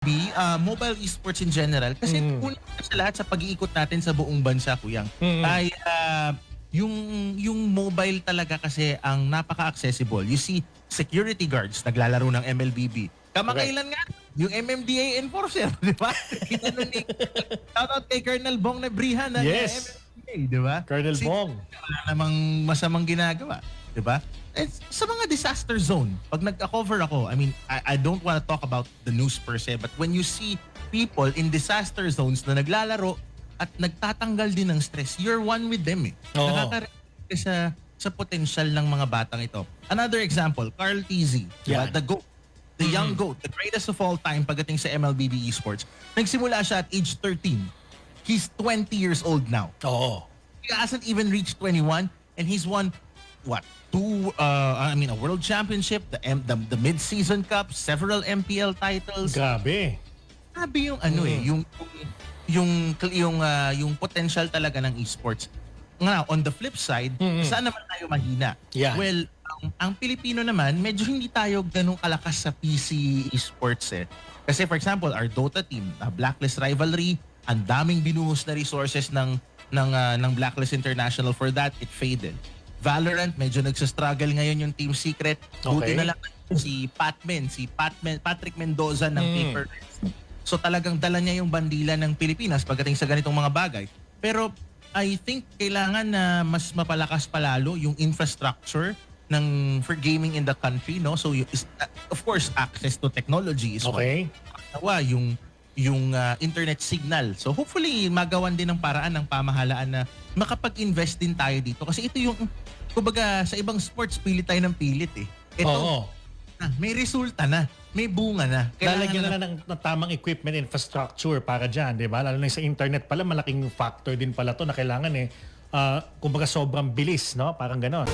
B, uh, mobile esports in general kasi Mm. una sa lahat sa pag-iikot natin sa buong bansa kuyang Mm. ay uh, yung yung mobile talaga kasi ang napaka-accessible. You see security guards naglalaro ng MLBB. Kamakailan nga yung MMDA enforcer, di ba? Inano ni Shoutout kay Colonel Bong Nebriha ng Yes. MMDA, di ba? Colonel Si- Bong. wala namang masamang ginagawa. 'Di ba? Eh, sa mga disaster zone, pag nagka-cover ako, I mean, I, I don't want to talk about the news per se, but when you see people in disaster zones na naglalaro at nagtatanggal din ng stress, you're one with them eh. Oo. Nakaka- sa sa potential ng mga batang ito. Another example, Carl Tizzy, diba? Yan. the GOAT, the young GOAT, the greatest of all time pagdating sa MLBB esports. Nagsimula siya at age 13. He's 20 years old now Oo. he hasn't even reached 21 and he's won what two uh I mean a world championship the M, the, the mid-season cup several MPL titles Grabe. sabi yung ano eh yung yung yung uh, yung potential talaga ng esports nga on the flip side Mm-mm. saan naman tayo mahina Yan. well ang, ang Pilipino naman medyo hindi tayo ganun kalakas sa PC esports eh kasi for example our Dota team uh, Blacklist Rivalry ang daming binuhos na resources ng ng uh, ng Blacklist International for that it faded Valorant medyo nagsa-struggle ngayon yung Team Secret buti Okay. na lang si Patmen si Patmen Patrick Mendoza ng Mm. Paper So talagang dala niya yung bandila ng Pilipinas pagdating sa ganitong mga bagay. Pero I think kailangan na mas mapalakas palalo yung infrastructure ng for gaming in the country, no? So you, is- uh, of course access to technology is one. Okay. Nawa, yung yung uh, internet signal. So hopefully magawan din ng paraan ng pamahalaan na makapag-invest din tayo dito kasi ito yung kumbaga sa ibang sports pilit tayo ng pilit eh. Ito Oo. ah, may resulta na, may bunga na. Lalagyan na na ng, ng tamang equipment infrastructure para dyan, di ba? Lalo na sa internet pala, malaking factor din pala to na kailangan eh. ah, kumbaga sobrang bilis, no? Parang ganon.